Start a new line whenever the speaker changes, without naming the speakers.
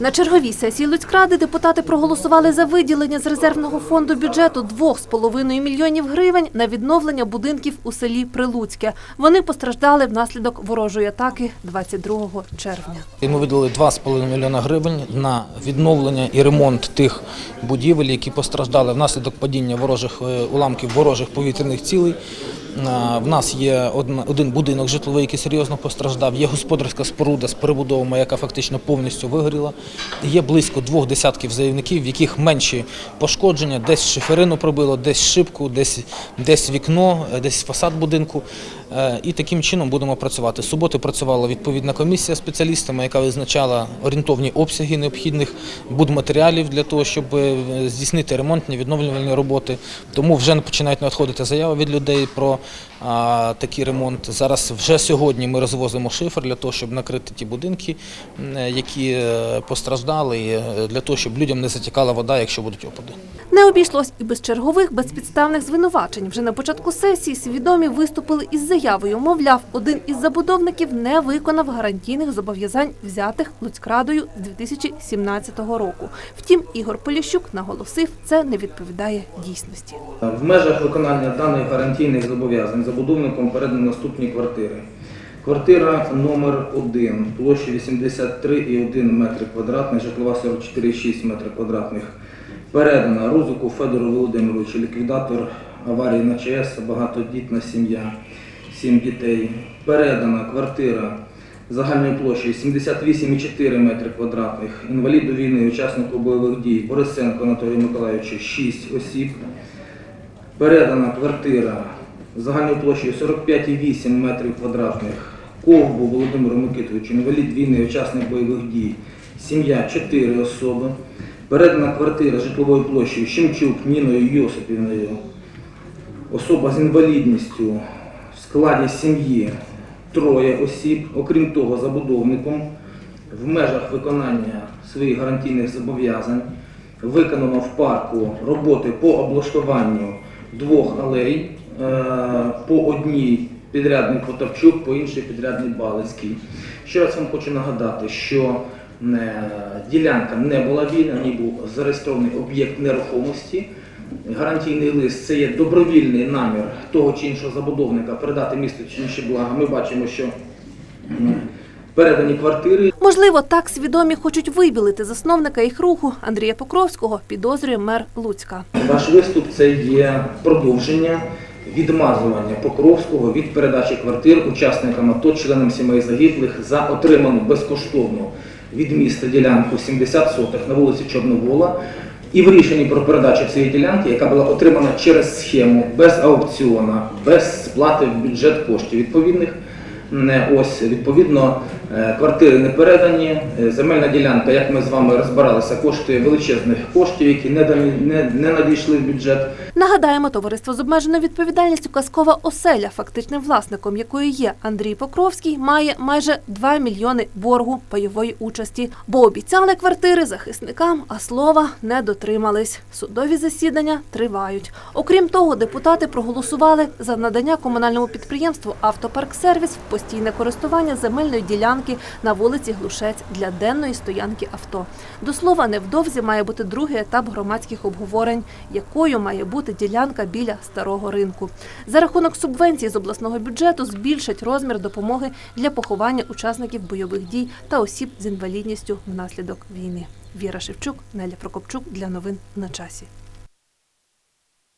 На черговій сесії Луцькради депутати проголосували за виділення з резервного фонду бюджету 2,5 мільйонів гривень на відновлення будинків у селі Прилуцьке. Вони постраждали внаслідок ворожої атаки 22 червня.
Ми виділили 2,5 мільйона гривень на відновлення і ремонт тих будівель, які постраждали внаслідок падіння ворожих е, уламків ворожих повітряних цілей. Е, В нас є один будинок житловий, який серйозно постраждав. Є господарська споруда з перебудовами, яка фактично повністю вигоріла. Є близько двох десятків заявників, в яких менші пошкодження, десь шиферину пробило, десь шибку, десь, десь вікно, е, десь фасад будинку. Е, І таким чином будемо працювати. Суботи працювала відповідна комісія спеціалістами, яка визначала орієнтовні обсяги необхідних будматеріалів для того, щоб здійснити ремонтні відновлювальні роботи. Тому вже починають надходити заяви від людей про такий ремонт. Зараз вже сьогодні ми розвозимо шифер для того, щоб накрити ті будинки, які е, постраждали, і, е, для того, щоб людям не затікала вода, якщо будуть опади.
Не обійшлось і без чергових безпідставних звинувачень. Вже на початку сесії свідомі виступили із заявою. Мовляв, один із забудовників не виконав гарантійних зобов'язань, взятих Луцькрадою з 2017 року. Втім, Ігор Поліщук наголосив, це не відповідає дійсності.
В межах виконання даних гарантійних зобов'язань забудовником передано наступні квартири. Квартира номер 1 площа 83,1 метри квадратних, житлова 44,6 метрів квадратних. Передана Розуку Федору Володимировичу, ліквідатор аварії на ЧАЕС, багатодітна сім'я, 7 дітей. Передана квартира загальною площею 78,4 метри квадратних, інваліду війни, учаснику бойових дій Борисенко Анатолію Миколаївичу 6 осіб. Передана квартира загальною площею 45,8 метрів квадратних. Ковбу Володимиру Микитовичу, інвалід війни, учасник бойових дій, сім'я 4 особи. Передана квартира житловою площею Шемчук Ніною Йосипівною, особа з інвалідністю. В складі сім'ї троє осіб. Окрім того, забудовником. В межах виконання своїх гарантійних зобов'язань виконано в парку роботи по облаштуванню двох алей, по одній підрядник Котарчук, по іншій підрядник Балицький. Ще раз вам хочу нагадати, що е, ділянка не була вільна, на ній був зареєстрований об'єкт нерухомості. Гарантійний лист це є добровільний намір того чи іншого забудовника передати місту чи інші блага. Ми бачимо, що передані квартири
Можливо, так свідомі хочуть вибілити засновника їх руху Андрія Покровського, підозрює мер Луцька.
Ваш виступ це є продовження відмазування Покровського від передачі квартир учасникам АТО, членам сімей загиблих за отриману безкоштовну від міста ділянку 70 сотих на вулиці Чорновола. І в рішенні про передачу цієї ділянки, яка була отримана через схему, без аукціона, без сплати в бюджет коштів відповідних. Не ось відповідно е, квартири не передані. е, Земельна ділянка, як ми з вами розбиралися, коштує величезних коштів, які не, не, не надійшли в бюджет.
Нагадаємо, товариство з обмеженою відповідальністю Казкова оселя, фактичним власником якої є Андрій Покровський, має майже 2 мільйони боргу пайової участі, бо обіцяли квартири захисникам, а слова не дотримались. Судові засідання тривають. Окрім того, депутати проголосували за надання комунальному підприємству Автопарксервіс в постійне користування земельної ділянки на вулиці Глушець для денної стоянки авто. До слова, невдовзі має бути другий етап громадських обговорень, якою має бути ділянка біля старого ринку. За рахунок субвенцій з обласного бюджету збільшать розмір допомоги для поховання учасників бойових дій та осіб з інвалідністю внаслідок війни. Віра Шевчук, Неля Прокопчук для новин на часі.